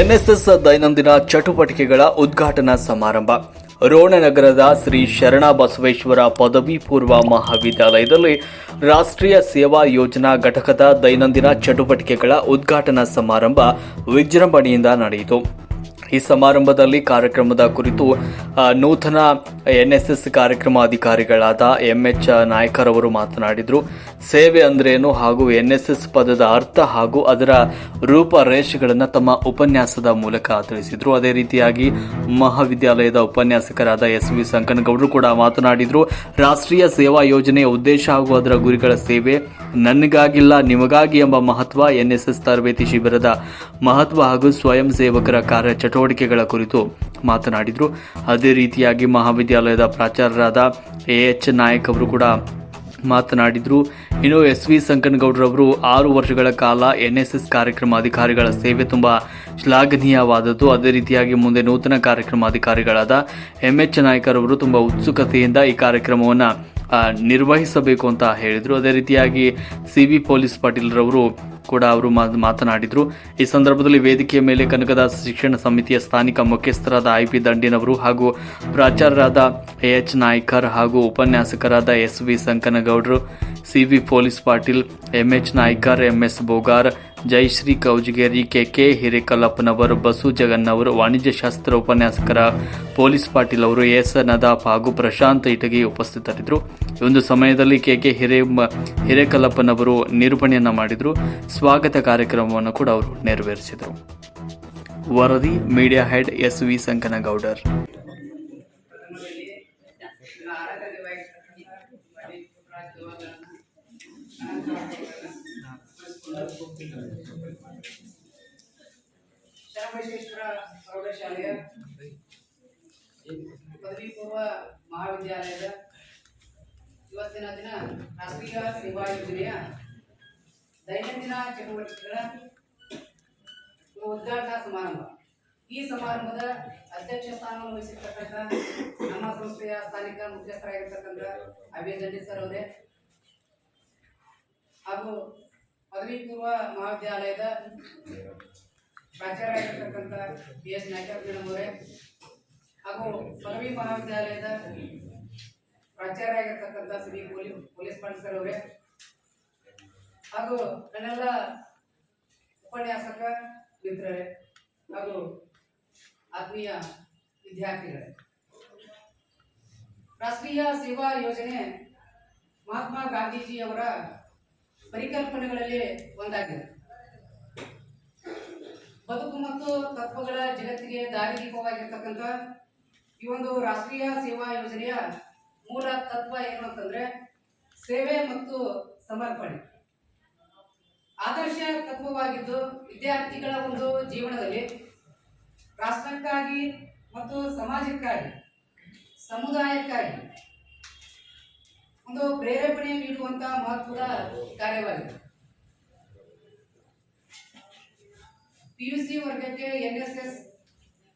NSS ದೈನಂದಿನ ಚಟುವಟಿಕೆಗಳ ಉದ್ಘಾಟನಾ ಸಮಾರಂಭ. ರೋಣನಗರದ ಶ್ರೀ ಶರಣ ಬಸವೇಶ್ವರ ಪದವಿ ಪೂರ್ವ ಮಹಾವಿದ್ಯಾಲಯದಲ್ಲಿ ರಾಷ್ಟ್ರೀಯ ಸೇವಾ ಯೋಜನಾ ಘಟಕದ ದೈನಂದಿನ ಚಟುವಟಿಕೆಗಳ ಉದ್ಘಾಟನಾ ಸಮಾರಂಭ ವಿಜೃಂಭಣೆಯಿಂದ ನಡೆಯಿತು. ಈ ಸಮಾರಂಭದಲ್ಲಿ ಕಾರ್ಯಕ್ರಮದ ಕುರಿತು ನೂತನ ಎಸ್ ಕಾರ್ಯಕ್ರಮ ಅಧಿಕಾರಿಗಳಾದ ಎಂಎಚ್ ನಾಯ್ಕರ್ ಅವರು ಮಾತನಾಡಿದರು. ಸೇವೆ ಅಂದ್ರೇನು ಹಾಗೂ ಎನ್ಎಸ್ಎಸ್ ಪದದ ಅರ್ಥ ಹಾಗೂ ಅದರ ರೂಪರೇಷೆಗಳನ್ನು ತಮ್ಮ ಉಪನ್ಯಾಸದ ಮೂಲಕ ತಿಳಿಸಿದರು. ಅದೇ ರೀತಿಯಾಗಿ ಮಹಾವಿದ್ಯಾಲಯದ ಉಪನ್ಯಾಸಕರಾದ ಎಸ್ ವಿ ಸಂಕನಗೌಡರು ಕೂಡ ಮಾತನಾಡಿದರು. ರಾಷ್ಟ್ರೀಯ ಸೇವಾ ಯೋಜನೆಯ ಉದ್ದೇಶ ಹಾಗೂ ಅದರ ಗುರಿಗಳ ಸೇವೆ ನನಗಾಗಿಲ್ಲ ನಿಮಗಾಗಿ ಎಂಬ ಮಹತ್ವ ಎನ್ಎಸ್ಎಸ್ ತರಬೇತಿ ಶಿಬಿರದ ಮಹತ್ವ ಹಾಗೂ ಸ್ವಯಂ ಸೇವಕರ ಕಾರ್ಯ ಚಟುವಟಿಕೆಗಳ ಕುರಿತು ಮಾತನಾಡಿದರು. ಅದೇ ರೀತಿಯಾಗಿ ಮಹಾವಿದ್ಯಾಲಯದ ಪ್ರಾಚಾರ್ಯರಾದ ಎ ಎಚ್ ನಾಯಕ್ ಅವರು ಕೂಡ ಮಾತನಾಡಿದರು. ಇನ್ನು ಎಸ್ ವಿ ಸಂಕನಗೌಡರವರು ಆರು ವರ್ಷಗಳ ಕಾಲ ಎನ್ ಎಸ್ ಎಸ್ ಕಾರ್ಯಕ್ರಮ ಅಧಿಕಾರಿಗಳ ಸೇವೆ ತುಂಬ ಶ್ಲಾಘನೀಯವಾದದ್ದು. ಅದೇ ರೀತಿಯಾಗಿ ಮುಂದೆ ನೂತನ ಕಾರ್ಯಕ್ರಮ ಅಧಿಕಾರಿಗಳಾದ ಎಂ ಎಚ್ ನಾಯ್ಕರವರು ತುಂಬ ಉತ್ಸುಕತೆಯಿಂದ ಈ ಕಾರ್ಯಕ್ರಮವನ್ನು ನಿರ್ವಹಿಸಬೇಕು ಅಂತ ಹೇಳಿದರು. ಅದೇ ರೀತಿಯಾಗಿ ಸಿ ವಿ ಪೊಲೀಸ್ ಪಾಟೀಲ್ರವರು ಕೂಡ ಅವರು ಮಾತನಾಡಿದ್ರು. ಈ ಸಂದರ್ಭದಲ್ಲಿ ವೇದಿಕೆಯ ಮೇಲೆ ಕನಕದಾಸ ಶಿಕ್ಷಣ ಸಮಿತಿಯ ಸ್ಥಾನಿಕ ಮುಖ್ಯಸ್ಥರಾದ ಐ ಪಿ ದಂಡಿನವರು ಹಾಗೂ ಪ್ರಾಚಾರ್ಯರಾದ ಎಚ್. ನಾಯ್ಕರ್ ಹಾಗೂ ಉಪನ್ಯಾಸಕರಾದ S. V. ಸಂಕನಗೌಡರು, C. V. Police Patil, M. H. Naikar, M. S. Bogar Jayashree Kaujageri K K ಹಿರೇಕಲ್ಲಪ್ಪನವರು, Basu ಜಗನ್ನವರು, ವಾಣಿಜ್ಯ ಶಾಸ್ತ್ರ ಉಪನ್ಯಾಸಕರ, ಪೊಲೀಸ್ ಪಾಟೀಲ್ ಅವರು, ಎಸ್. ನದಾಫ್ ಹಾಗೂ ಪ್ರಶಾಂತ್ ಇಟಗಿ ಉಪಸ್ಥಿತರಿದ್ದರು. ಒಂದು ಸಮಯದಲ್ಲಿ ಕೆ ಕೆ ಹಿರೇ ಹಿರೇಕಲ್ಲಪ್ಪನವರು ನಿರೂಪಣೆಯನ್ನು ಮಾಡಿದರು. ಸ್ವಾಗತ ಕಾರ್ಯಕ್ರಮವನ್ನು ಕೂಡ ಅವರು ನೆರವೇರಿಸಿದರು. ವರದಿ, media head S. V. Sankanagoudar. Sharanabasaveshwara ಪ್ರೌಢಶಾಲೆಯ ಪದವಿ ಪೂರ್ವ ಮಹಾವಿದ್ಯಾಲಯದ ಇವತ್ತಿನ ದಿನ ರಾಷ್ಟ್ರೀಯ ಸೇವಾ ಯೋಜನೆಯ ದೈನಂದಿನ ಚಟುವಟಿಕೆಗಳ ಉದ್ಘಾಟನಾ ಸಮಾರಂಭ. ಈ ಸಮಾರಂಭದ ಅಧ್ಯಕ್ಷ ಸ್ಥಾನವನ್ನು ವಹಿಸಿರ್ತಕ್ಕಂಥ ನಮ್ಮ ಸಂಸ್ಥೆಯ ಸ್ಥಾನಿಕ ಮುಖ್ಯಸ್ಥರಾಗಿರ್ತಕ್ಕಂಥ ಅಭಯ ಸರ್ ಅವರೇ ಹಾಗೂ ಪದವಿ ಪೂರ್ವ ಮಹಾವಿದ್ಯಾಲಯದ ಪ್ರಾಚಾರ್ಯರಾಗಿರ್ತಕ್ಕಂಥ ಬಿ ಎಸ್ ನಾಯ್ಕರ್ ಅವರೇ, ಹಾಗೂ ಪದವಿ ಮಹಾವಿದ್ಯಾಲಯದ ಪ್ರಾಚಾರ್ಯರಾಗಿರ್ತಕ್ಕಂಥ ಶ್ರೀ ಪೊಲೀಸ್ ಪೊಲೀಸ್ ಪಂಡಿತರ್ ಅವರೇ, ಹಾಗೂ ನನ್ನೆಲ್ಲ ಉಪನ್ಯಾಸಕ ಮಿತ್ರರೇ, ಹಾಗೂ ಆತ್ಮೀಯ ವಿದ್ಯಾರ್ಥಿಗಳೇ. ರಾಷ್ಟ್ರೀಯ ಸೇವಾ ಯೋಜನೆ ಮಹಾತ್ಮ ಗಾಂಧೀಜಿಯವರ ಪರಿಕಲ್ಪನೆಗಳಲ್ಲಿ ಒಂದಾಗಿದೆ. ಬದುಕು ಮತ್ತು ತತ್ವಗಳ ಜಗತ್ತಿಗೆ ದಾರಿದೀಪವಾಗಿರ್ತಕ್ಕಂಥ ಈ ಒಂದು ರಾಷ್ಟ್ರೀಯ ಸೇವಾ ಯೋಜನೆಯ ಮೂಲ ತತ್ವ ಏನು ಅಂತಂದ್ರೆ ಸೇವೆ ಮತ್ತು ಸಮರ್ಪಣೆ. ಆದರ್ಶ ತತ್ವವಾಗಿದ್ದು ವಿದ್ಯಾರ್ಥಿಗಳ ಒಂದು ಜೀವನದಲ್ಲಿ ರಾಷ್ಟ್ರಕ್ಕಾಗಿ ಮತ್ತು ಸಮಾಜಕ್ಕಾಗಿ, ಸಮುದಾಯಕ್ಕಾಗಿ ಒಂದು ಪ್ರೇರೇಪಣೆ ನೀಡುವಂತಹ ಮಹತ್ವದ ಕಾರ್ಯವಾಗಿದೆ. ಪಿ ಯು ಸಿ ವರ್ಗಕ್ಕೆ ಎನ್ ಎಸ್ ಎಸ್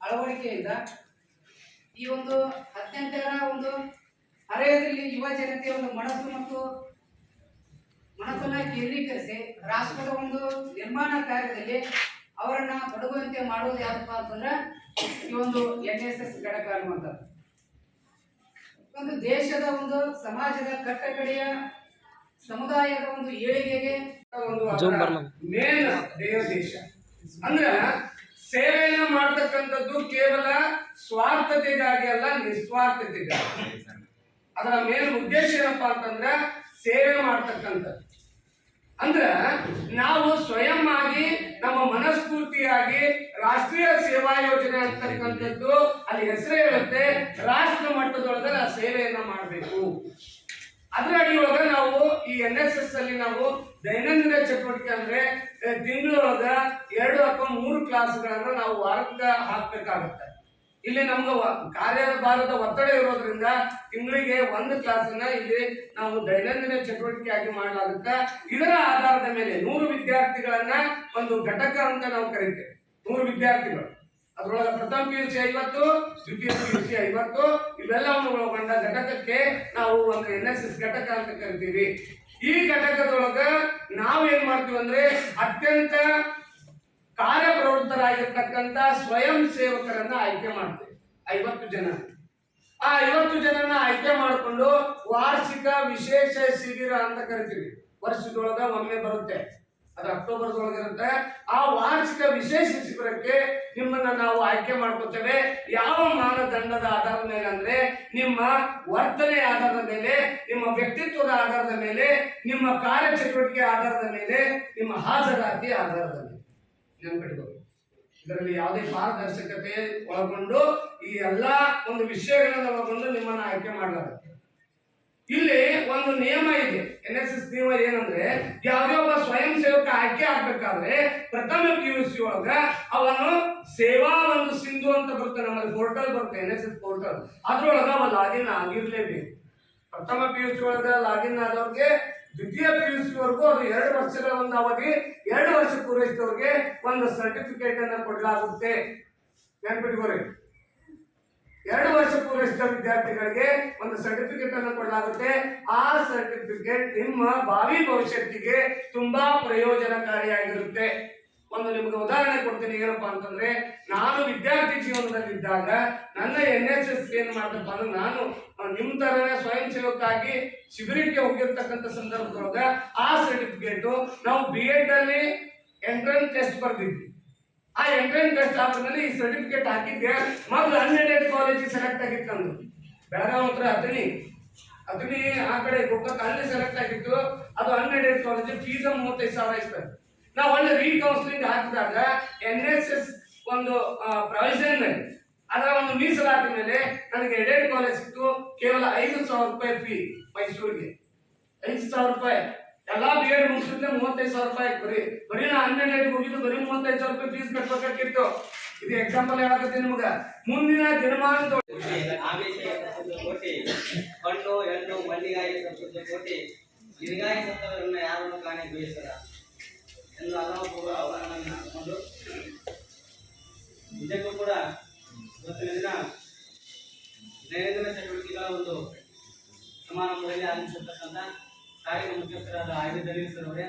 ಅಳವಡಿಕೆಯಿಂದ ಈ ಒಂದು ಅತ್ಯಂತರ ಒಂದು ಹರೆಯದಲ್ಲಿ ಯುವ ಜನತೆಯ ಒಂದು ಮನಸ್ಸು ಮತ್ತು ಮನಸ್ಸನ್ನ ಕೇಂದ್ರೀಕರಿಸಿ ರಾಷ್ಟ್ರದ ಒಂದು ನಿರ್ಮಾಣ ಕಾರ್ಯದಲ್ಲಿ ಅವರನ್ನ ತೊಡಗುವಂತೆ ಮಾಡುವುದು ಯಾವುದಪ್ಪ ಅಂತಂದ್ರೆ ಈ ಒಂದು ಎನ್ ಎಸ್ ಎಸ್ ಘಟಕ ಅನ್ನುವಂಥದ್ದು. ಒಂದು ದೇಶದ ಒಂದು ಸಮಾಜದ ಕಟ್ಟಕಡೆಯ ಸಮುದಾಯದ ಒಂದು ಏಳಿಗೆಗೆ ಒಂದು ಮೇನ್ ದೇಶ. ಅಂದ್ರೆ ಸೇವೆಯನ್ನ ಮಾಡ್ತಕ್ಕಂಥದ್ದು ಕೇವಲ ಸ್ವಾರ್ಥತೆಗಾಗಿ ಅಲ್ಲ ನಿಸ್ವಾರ್ಥತೆಗಾಗಿ. ಅದರ ಮೇನ್ ಉದ್ದೇಶ ಏನಪ್ಪಾ ಅಂತಂದ್ರೆ ಸೇವೆ ಮಾಡ್ತಕ್ಕಂಥದ್ದು. ಅಂದ್ರ ನಾವು ಸ್ವಯಂ ಆಗಿ ನಮ್ಮ ಮನಸ್ಫೂರ್ತಿಯಾಗಿ ರಾಷ್ಟ್ರೀಯ ಸೇವಾ ಯೋಜನೆ ಅಂತಕ್ಕಂಥದ್ದು ಅಲ್ಲಿ ಹೆಸರೇ ಇರುತ್ತೆ. ರಾಷ್ಟ್ರ ಮಟ್ಟದೊಳಗೆ ನಾವು ಸೇವೆಯನ್ನ ಮಾಡಬೇಕು. ಅದರ ಅಡಿಯೊಳಗ ನಾವು ಈ ಎನ್ ಎಸ್ ಎಸ್ ಅಲ್ಲಿ ನಾವು ದೈನಂದಿನ ಚಟುವಟಿಕೆ ಅಂದ್ರೆ ದಿನದೊಳಗ ಎರಡು ಅಥವಾ ಮೂರು ಕ್ಲಾಸ್ಗಳನ್ನ ನಾವು ವಾರಕ್ಕೆ ಹಾಕ್ಬೇಕಾಗತ್ತೆ. ಇಲ್ಲಿ ನಮ್ಗೆ ಕಾರ್ಯಭಾರದ ಒತ್ತಡ ಇರೋದ್ರಿಂದ ತಿಂಗಳಿಗೆ ಒಂದು ಕ್ಲಾಸನ್ನ ಇಲ್ಲಿ ನಾವು ದೈನಂದಿನ ಚಟುವಟಿಕೆಯಾಗಿ ಮಾಡಲಾಗುತ್ತೆ. ಇದರ ಆಧಾರದ ಮೇಲೆ ನೂರು ವಿದ್ಯಾರ್ಥಿಗಳನ್ನ ಒಂದು ಘಟಕ ಅಂತ ನಾವು ಕರಿತೇವೆ. ನೂರು ವಿದ್ಯಾರ್ಥಿಗಳು. ಅದರೊಳಗೆ ಪ್ರಥಮ ಪಿ ಯು ಸಿ ಐವತ್ತು, ದ್ವಿತೀಯ ಪಿ ಯು ಸಿ ಐವತ್ತು, ಇವೆಲ್ಲವನ್ನು ಒಳಗೊಂಡ ಘಟಕಕ್ಕೆ ನಾವು ಒಂದು ಎನ್ ಎಸ್ ಎಸ್ ಘಟಕ ಅಂತ ಕರಿತೀವಿ. ಈ ಘಟಕದೊಳಗ ನಾವು ಏನ್ ಮಾಡ್ತೀವಿ ಅಂದ್ರೆ ಅತ್ಯಂತ ಕಾರ್ಯಪ್ರವೃತ್ತರಾಗಿರ್ತಕ್ಕಂಥ ಸ್ವಯಂ ಸೇವಕರನ್ನ ಆಯ್ಕೆ ಮಾಡ್ತೇವೆ, ಐವತ್ತು ಜನ. ಆ ಐವತ್ತು ಜನನ ಆಯ್ಕೆ ಮಾಡಿಕೊಂಡು ವಾರ್ಷಿಕ ವಿಶೇಷ ಶಿಬಿರ ಅಂತ ಕರಿತೀವಿ. ವರ್ಷದೊಳಗ ಒಮ್ಮೆ ಬರುತ್ತೆ, ಅದು ಅಕ್ಟೋಬರ್ದೊಳಗಿರುತ್ತೆ. ಆ ವಾರ್ಷಿಕ ವಿಶೇಷ ಶಿಬಿರಕ್ಕೆ ನಿಮ್ಮನ್ನ ನಾವು ಆಯ್ಕೆ ಮಾಡ್ಕೊತೇವೆ. ಯಾವ ಮಾನದಂಡದ ಆಧಾರದ ಮೇಲೆ ಅಂದ್ರೆ ನಿಮ್ಮ ವರ್ತನೆ ಆಧಾರದ ಮೇಲೆ, ನಿಮ್ಮ ವ್ಯಕ್ತಿತ್ವದ ಆಧಾರದ ಮೇಲೆ, ನಿಮ್ಮ ಕಾರ್ಯಚಟುವಟಿಕೆ ಆಧಾರದ ಮೇಲೆ, ನಿಮ್ಮ ಹಾಜರಾತಿ ಆಧಾರದ ಮೇಲೆ. ನೆನ್ಪಿಟ್ಕೋಬೇಕು ಇದರಲ್ಲಿ ಯಾವುದೇ ಪಾರದರ್ಶಕತೆ ಒಳಗೊಂಡು ಈ ಎಲ್ಲ ಒಂದು ವಿಷಯಗಳನ್ನ ಒಳಗೊಂಡು ನಿಮ್ಮನ್ನ ಆಯ್ಕೆ ಮಾಡಲಾಗುತ್ತೆ. ಇಲ್ಲಿ ಒಂದು ನಿಯಮ ಇದೆ. ಎನ್ ಎಸ್ ಎಸ್ ನಿಯಮ ಏನಂದ್ರೆ, ಯಾವುದೇ ಒಬ್ಬ ಸ್ವಯಂ ಸೇವಕ ಆಯ್ಕೆ ಆಗ್ಬೇಕಾದ್ರೆ ಪ್ರಥಮ ಪಿ ಯು ಸಿ ಒಳಗ ಅವನು ಸೇವಾ ಒಂದು ಸಿಂಧು ಅಂತ ಬರುತ್ತೆ, ನಮ್ಮಲ್ಲಿ ಪೋರ್ಟಲ್ ಬರುತ್ತೆ ಎನ್ ಎಸ್ ಎಸ್ ಪೋರ್ಟಲ್ ಅದ್ರೊಳಗ ಅವ ಲಾಗಿನ್ ಆಗಿರ್ಲೇಬೇಕು. ಪ್ರಥಮ ಪಿ ಯು ಸಿ ಒಳಗ ಲಾಗಿನ್ ಆದವ್ರಿಗೆ ದ್ವಿತೀಯ ಪಿ ಯು ಸಿ ವರೆಗೂ ಅದು ಎರಡು ವರ್ಷಗಳ ಒಂದು ಅವಧಿ, ಎರಡು ವರ್ಷ ಪೂರೈಸಿದವ್ರಿಗೆ ಒಂದು ಸರ್ಟಿಫಿಕೇಟ್ ಅನ್ನ ಕೊಡಲಾಗುತ್ತೆ. ನೆನ್ಪಿಟ್ಕೋರಿ ಎರಡು ವರ್ಷ ಪೂರೈಸಿದ ವಿದ್ಯಾರ್ಥಿಗಳಿಗೆ ಒಂದು ಸರ್ಟಿಫಿಕೇಟ್ ಅನ್ನು ಕೊಡಲಾಗುತ್ತೆ. ಆ ಸರ್ಟಿಫಿಕೇಟ್ ನಿಮ್ಮ ಭಾವಿ ಭವಿಷ್ಯಕ್ಕೆ ತುಂಬಾ ಪ್ರಯೋಜನಕಾರಿಯಾಗಿರುತ್ತೆ. ಒಂದು ನಿಮ್ಗೆ ಉದಾಹರಣೆ ಕೊಡ್ತೀನಿ ಏನಪ್ಪ ಅಂತಂದ್ರೆ, ನಾನು ವಿದ್ಯಾರ್ಥಿ ಜೀವನದಲ್ಲಿದ್ದಾಗ ನನ್ನ ಎನ್ ಎಸ್ ಎಸ್ ಏನ್ ಮಾಡ್ತಪ್ಪ ಅಂದ್ರೆ ನಾನು ನಿಮ್ ತರನೇ ಸ್ವಯಂ ಸೇವಕ್ಕಾಗಿ ಶಿಬಿರಕ್ಕೆ ಹೋಗಿರ್ತಕ್ಕಂಥ ಸಂದರ್ಭದೊಳಗ ಆ ಸರ್ಟಿಫಿಕೇಟ್ ನಾವು ಬಿ ಎಡ್ ಅಲ್ಲಿ ಎಂಟ್ರೆನ್ಸ್ ಟೆಸ್ಟ್ ಬರೆದಿದ್ವಿ. ಆ ಎಂಟ್ರೆನ್ಸ್ ಟೆಸ್ಟ್ ಆದ್ಮೇಲೆ ಈ ಸರ್ಟಿಫಿಕೇಟ್ ಹಾಕಿದ್ದೆ. ಮೊದಲು ಅನ್ಎಡೆಡ್ ಕಾಲೇಜಿಗೆ ಸೆಲೆಕ್ಟ್ ಆಗಿತ್ತು ನಂದು. ಬೆಳಗಾವಿ ಹತ್ರ ಹತ್ತನಿ ಹತ್ತನಿ ಆ ಕಡೆ ಗೋಕಾಕ್ ಅಲ್ಲಿ ಸೆಲೆಕ್ಟ್ ಆಗಿತ್ತು. ಅದು ಅನ್ಎಡೆಡ್ ಕಾಲೇಜ್ ಫೀಸ್ ಮೂವತ್ತೈದು ಸಾವಿರ ಇತ್ತು. ನಾವು ಒಳ್ಳೆ ರೀಕೌನ್ಸಿಲಿಂಗ್ ಹಾಕಿದಾಗ ಎನ್ ಎಸ್ ಎಸ್ ಒಂದು ಪ್ರಾವಿಷನ್ ಅದರ ಒಂದು ಮೀಸಲಾದ ಮೇಲೆ ನನಗೆ ಎಡೆಡ್ ಕಾಲೇಜ್ ಸಿಕ್ತು, ಕೇವಲ ಐದು ಸಾವಿರ ರೂಪಾಯಿ ಫೀ ಮೈಸೂರಿಗೆ. ಐದು ಸಾವಿರ ರೂಪಾಯಿ. ಎಲ್ಲಾ ಬಿ ಎಡ್ ಮುಗಿಸಿದ್ರೆ ಮೂವತ್ತೈದು ಸಾವಿರ ರೂಪಾಯಿ ಬರೀ. ಬರೀ ನಾ ಹನ್ನೆರಡು ಮುಗಿದು ಬರೀ ಮೂವತ್ತೈದು ಸಾವಿರ ರೂಪಾಯಿ ಫೀಸ್ ಕಟ್ಬೇಕಾಗಿತ್ತು ಇದು ಎಕ್ಸಾಂಪಲ್ ಯಾವಾಗುತ್ತೆ ನಿಮಗೆ? ಮುಂದಿನ ದಿನಮಾನ ಕೋಟಿ. ಹಣ್ಣು ಮಲ್ಲಿಗಾಯಿ ಸತ್ತದ್ದು ಕೋಟಿ. ನಿನಗಾಗಿ ಸತ್ತವರನ್ನ ಯಾರನ್ನು ಕಾಣಿ ಬಯಸರ ಎಂದು ಅಲ್ಲವಪೂರ್ವ ಅವರನ್ನು ನಿಜಕ್ಕೂ ಕೂಡ ಇವತ್ತಿನ ದಿನ ದೈನಂದಿನ ಚಟುವಟಿಕೆಗಳ ಒಂದು ಸಮಾರಂಭದಲ್ಲಿ ಆಗಮಿಸಿರ್ತಕ್ಕಂಥ ಕಾರ್ಯ ಮುಖ್ಯಸ್ಥರಾದ ಆರ್ ವಿ ಸರ್ ಅವರೇ,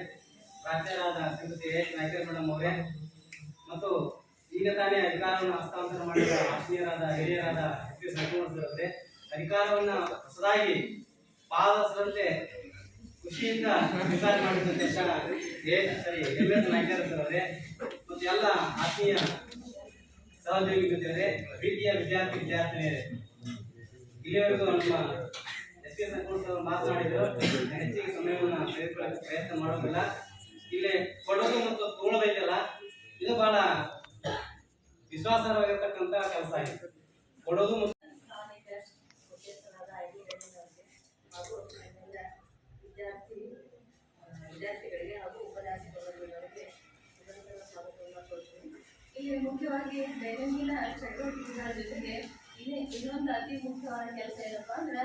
ಪ್ರಾಚಾರ್ಯರಾದ ಶ್ರೀಮತಿ ಎಸ್ ನಾಯ್ಕರ್ ಮೇಡಮ್ ಅವರೇ, ಮತ್ತು ಈಗ ತಾನೇ ಅಧಿಕಾರವನ್ನು ಹಸ್ತಾಂತರ ಮಾಡಿದ ಆತ್ಮೀಯರಾದ, ಹಿರಿಯರಾದ ಎಸ್ ಸರ್ ಅವರೇ, ಅಧಿಕಾರವನ್ನು ಹೊಸದಾಗಿ ಪಾದಸರಂತೆ ಖುಷಿಯಿಂದ ವಿಚಾರ ಮಾಡಿದಂತೆ ಏ, ಸರಿ, ಎಲ್ಲರೂ ನಾಯ್ಕರ್ ಸರ್ ಅವರೇ. ಮತ್ತು ಎಲ್ಲ ಆತ್ಮೀಯ ಸಹೋದ್ಯೋಗಿ ಮಿತ್ರರೇ, ಪ್ರೀತಿಯ ವಿದ್ಯಾರ್ಥಿ ವಿದ್ಯಾರ್ಥಿನಿಯರೇ ಇಲ್ಲಿವರೆಗೂ ನಮ್ಮ ಎಸ್ ಕೆ ಸರ್ ಮಾತನಾಡಿದ್ರು, ಹೆಚ್ಚಿಗೆ ಸಮಯವನ್ನು ತೆಗೆದುಕೊಳ್ಳಕ್ಕೆ ಪ್ರಯತ್ನ ಮಾಡೋದಿಲ್ಲ. ಇಲ್ಲಿ ಕೊಡೋದು ಮತ್ತು ತೋಳಬೇಕಲ್ಲ ಇದು ಬಹಳ ವಿಶ್ವಾಸಾರ್ಹವಾಗಿರ್ತಕ್ಕಂಥ ಕೆಲಸ ಆಗಿದೆ ಕೊಡೋದು ಮತ್ತು ಸ್ಥಾನಿಕ ಮುಖ್ಯಸ್ಥರಾದ ಐಟಿ ಗಣ್ಯರಿಗೆ ಹಾಗೂ ನನ್ನೆಲ್ಲ ವಿದ್ಯಾರ್ಥಿ ಆ, ವಿದ್ಯಾರ್ಥಿಗಳಿಗೆ ಹಾಗೂ ಉಪನ್ಯಾಸಕರುಗಳಿಗೆ ನಿರಂತರ ಸ್ವಾಗತವನ್ನು ಕೋರ್ತೀನಿ ಇಲ್ಲಿ ಮುಖ್ಯವಾಗಿ ದೈನಂದಿನ ಚಟುವಟಿಕೆಗಳ ಜೊತೆಗೆ ಇನ್ನೇ ಇನ್ನೊಂದು ಅತಿ ಮುಖ್ಯವಾದ ಕೆಲಸ ಏನಪ್ಪಾ ಅಂದ್ರೆ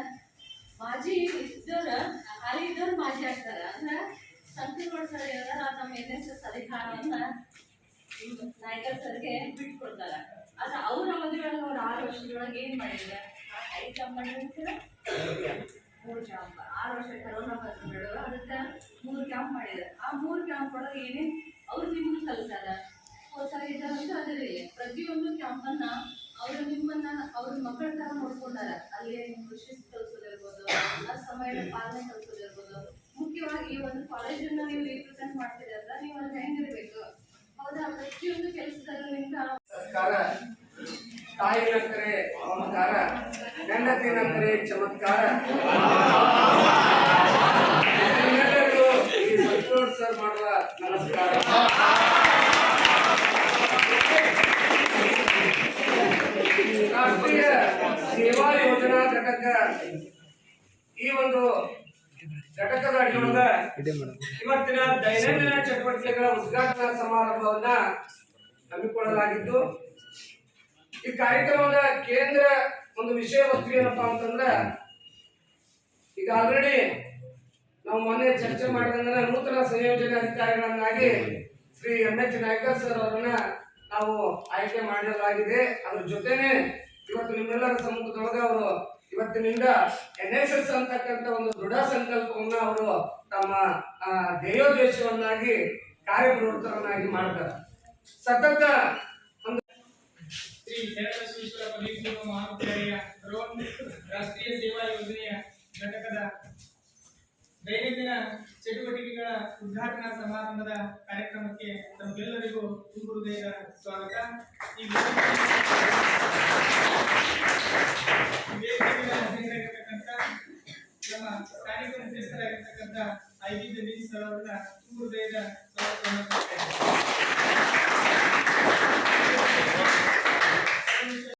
ಮಾಜಿ ಇದ್ದವ್ರ ಹಾಲಿ ಇದ್ದವ್ರು ಮಾಜಿ ಆಗ್ತಾರ. ಅಂದ್ರೆ ಸಂತೋಷ್ ಎಲ್ಲರ ನಮ್ಮ ಎನ್ ಎಸ್ ಎಸ್ ಅಧಿಕಾರವನ್ನ ನಾಯಕರ್ ಸರ್ಗೆ ಬಿಟ್ಕೊಡ್ತಾರ. ಆದ್ರೆ ಅವ್ರ ಅವಧಿಯೊಳಗೆ ಅವ್ರು ಆರು ವರ್ಷದೊಳಗೆ ಏನ್ ಮಾಡಿದ್ರೆ? ಐದು ಮಾಡಿದ್ರ ಮೂರು ಕ್ಯಾಂಪ್ ಆರು ವರ್ಷ ಕರೋನಾ ಬಂದ್ಬಿಡು ಅದಕ್ಕೆ ಮೂರು ಕ್ಯಾಂಪ್ ಮಾಡಿದ್ರು. ಆ ಮೂರು ಕ್ಯಾಂಪ್ ಒಳಗೆ ಏನೇ ಅವ್ರು ನಿಮ್ಗೆ ಕಲಿಸಾರ ಹೋದ ಇದ್ದಾರಂತ ಅದೇ ಪ್ರತಿಯೊಂದು ಕ್ಯಾಂಪನ್ನ ಅವರು ನಿಮ್ಮನ್ನ ಅವ್ರ ಮಕ್ಕಳ ತರ ನೋಡ್ಕೊಂಡಾರ. ಅಲ್ಲಿ ಕೃಷಿ ಕಲಿಸೋದಿರ್ಬೋದು ಆ ಸಮಯದ ಪಾಲನೆ ಕಲಿಸೋದಿರ್ಬೋದು ಮುಖ್ಯವಾಗಿ ಈ ಒಂದು ಕಾಲೇಜನ್ನ ನೀವು ರಿಪ್ರೆಸೆಂಟ್ ಮಾಡ್ತಿರಲ್ಲ ನೀವು ಅಲ್ಲಿ ಹೆಂಗಿರ್ಬೇಕು? ಹೌದಾ? ಪ್ರತಿಯೊಂದು ಕೆಲಸದಲ್ಲಿ ಸರ್ಕಾರ ತಾಯಿ ಸರ್ಕಾರ ತಾಯಿನಂದರೆ ಮಮಕಾರ ಹೆಂಡತಿನಂದರೆ ಚಮತ್ಕಾರ. ಈ ಸರ್ ಮಾಡುವ ನಮಸ್ಕಾರ. ಈ ಒಂದು ಘಟಕದ ಅಡಿಯೊಳಗ ಇವತ್ತಿನ ದೈನಂದಿನ ಚಟುವಟಿಕೆಗಳ ಉದ್ಘಾಟನಾ ಸಮಾರಂಭವನ್ನ ಹಮ್ಮಿಕೊಳ್ಳಲಾಗಿದ್ದು ಈ ಕಾರ್ಯಕ್ರಮದ ಕೇಂದ್ರ ಒಂದು ವಿಷಯ ವಸ್ತು ಏನಪ್ಪಾ ಅಂತಂದ್ರ, ಈಗ ಆಲ್ರೆಡಿ ನಾವು ಮೊನ್ನೆ ಚರ್ಚೆ ಮಾಡಿದಂದ್ರೆ ನೂತನ ಸಂಯೋಜನೆ ಅಧಿಕಾರಿಗಳನ್ನಾಗಿ Shri M H Naikar sir ಅವರನ್ನ ನಾವು ಆಯ್ಕೆ ಮಾಡಲಾಗಿದೆ ಅದ್ರ ಜೊತೆನೆ ಇವತ್ತು ನಿಮ್ಮೆಲ್ಲರ ಸಮ್ಮುಖದೊಳಗೆ ಅವರು ಇವತ್ತಿನಿಂದ ಎನ್ ಎಸ್ ಎಸ್ ಅಂತಕ್ಕಂಥ ಒಂದು ದೃಢ ಸಂಕಲ್ಪವನ್ನು ಅವರು ತಮ್ಮ ಧ್ಯೇಯೋದ್ದೇಶವನ್ನಾಗಿ ಕಾರ್ಯಪ್ರವೃತ್ತರನ್ನಾಗಿ ಮಾಡ್ತಾರೆ. ಸತತ ಶ್ರೀ ಪದವಿ ಪೂರ್ವ ಮಹಾವಿದ್ಯಾಲಯ ರಾಷ್ಟ್ರೀಯ ಸೇವಾ ಯೋಜನೆಯ ಘಟಕದ ದೈನಂದಿನ ಚಟುವಟಿಕೆಗಳ ಉದ್ಘಾಟನಾ ಸಮಾರಂಭದ ಕಾರ್ಯಕ್ರಮಕ್ಕೆ ತಮಗೆಲ್ಲರಿಗೂ ತುಂಬುರುದಯದ ಸ್ವಾಗತ. ಈ ಹಾಜರಿರತಕ್ಕಂಥ ನಮ್ಮ ಕಾರ್ಯಕ್ರಮ ಮುಖ್ಯಸ್ಥರಾಗಿರ್ತಕ್ಕಂಥ ಐದು ಜಮೀನ್ ಸರ್ ಅವರನ್ನ ತುಂಬುರುದಯದ ಸ್ವಾಗತವನ್ನು